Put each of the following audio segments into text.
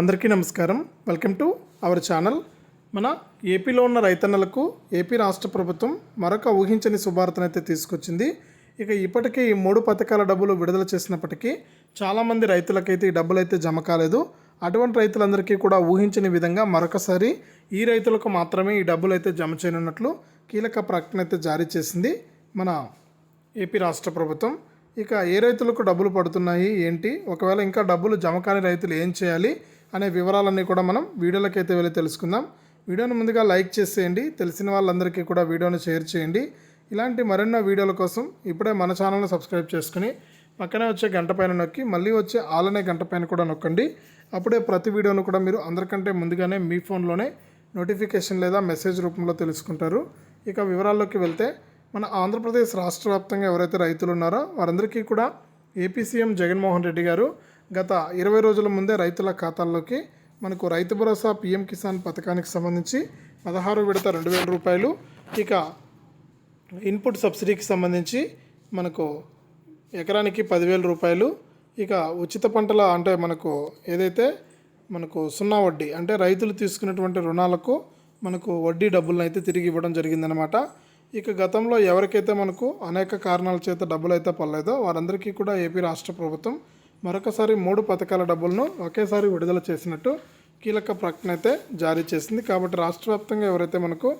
అందరికీ నమస్కారం. Welcome to our channel. మన ఏపీలో ఉన్న రైతన్నలకు ఏపీ రాష్ట్ర ప్రభుత్వం మరొక ఊహించని శుభార్తనైతే తీసుకొచ్చింది. ఇక ఇప్పటికే ఈ మూడు పథకాల డబ్బులు విడుదల చేసినప్పటికీ చాలామంది రైతులకైతే ఈ డబ్బులు అయితే జమ కాలేదు. అటువంటి రైతులందరికీ కూడా ఊహించని విధంగా మరొకసారి ఈ రైతులకు మాత్రమే ఈ డబ్బులు అయితే జమ చేయనున్నట్లు కీలక ప్రకటన అయితే జారీ చేసింది మన ఏపీ రాష్ట్ర ప్రభుత్వం. ఇక ఏ రైతులకు డబ్బులు పడుతున్నాయి ఏంటి? ఒకవేళ ఇంకా డబ్బులు జమ కాని రైతులు ఏం చేయాలి? అనే వివరాలన్నీ కూడా మనం వీడియోలోకి అయితే వెళ్ళి తెలుసుకుందాం. వీడియోను ముందుగా లైక్ చేసేయండి. తెలిసిన వాళ్ళందరికీ కూడా వీడియోను షేర్ చేయండి. ఇలాంటి మరెన్నో వీడియోల కోసం ఇప్పుడే మన ఛానల్ని సబ్స్క్రైబ్ చేసుకుని పక్కనే వచ్చే గంట పైన నొక్కి మళ్ళీ వచ్చే ఆలనే గంట పైన కూడా నొక్కండి. అప్పుడే ప్రతి వీడియోను కూడా మీరు అందరికంటే ముందుగానే మీ ఫోన్లోనే నోటిఫికేషన్ లేదా మెసేజ్ రూపంలో తెలుసుకుంటారు. ఇక వివరాల్లోకి వెళ్తే మన ఆంధ్రప్రదేశ్ రాష్ట్ర వ్యాప్తంగా ఎవరైతే రైతులు ఉన్నారో వారందరికీ కూడా ఏపీ సీఎం జగన్మోహన్ రెడ్డి గారు గత ఇరవై రోజుల ముందే రైతుల ఖాతాల్లోకి మనకు రైతు భరోసా పీఎం కిసాన్ పథకానికి సంబంధించి పదహారు విడత రెండు వేల రూపాయలు ఇక ఇన్పుట్ సబ్సిడీకి సంబంధించి మనకు ఎకరానికి పదివేల రూపాయలు ఇక ఉచిత పంటల అంటే మనకు ఏదైతే మనకు సున్నా వడ్డీ అంటే రైతులు తీసుకున్నటువంటి రుణాలకు మనకు వడ్డీ డబ్బులను అయితే తిరిగి ఇవ్వడం జరిగిందనమాట ఇక గతంలో ఎవరికైతే మనకు అనేక కారణాల చేత డబ్బులు అయితే పడలేదో వారందరికీ కూడా ఏపీ రాష్ట్ర ప్రభుత్వం మరొకసారి మూడు పథకాల డబ్బులను ఒకేసారి విడుదల చేసినట్టు కీలక ప్రకటన అయితే జారీ చేసింది. కాబట్టి రాష్ట్ర వ్యాప్తంగా ఎవరైతే మనకు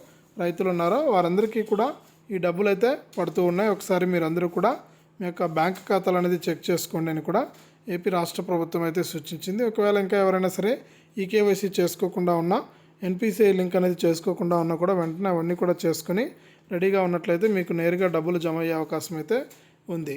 రైతులు ఉన్నారో వారందరికీ కూడా ఈ డబ్బులు అయితే పడుతూ ఉన్నాయి. ఒకసారి మీరందరూ కూడా మీ యొక్క బ్యాంక్ ఖాతాలు అనేది చెక్ చేసుకోండి అని కూడా ఏపీ రాష్ట్ర ప్రభుత్వం అయితే సూచించింది. ఒకవేళ ఇంకా ఎవరైనా సరే ఈ కేవైసీ చేసుకోకుండా ఉన్నా ఎన్పిసిఐ లింక్ అనేది చేసుకోకుండా ఉన్నా కూడా వెంటనే అవన్నీ కూడా చేసుకొని రెడీగా ఉన్నట్లయితే మీకు నేరుగా డబ్బులు జమ అయ్యే అవకాశం అయితే ఉంది.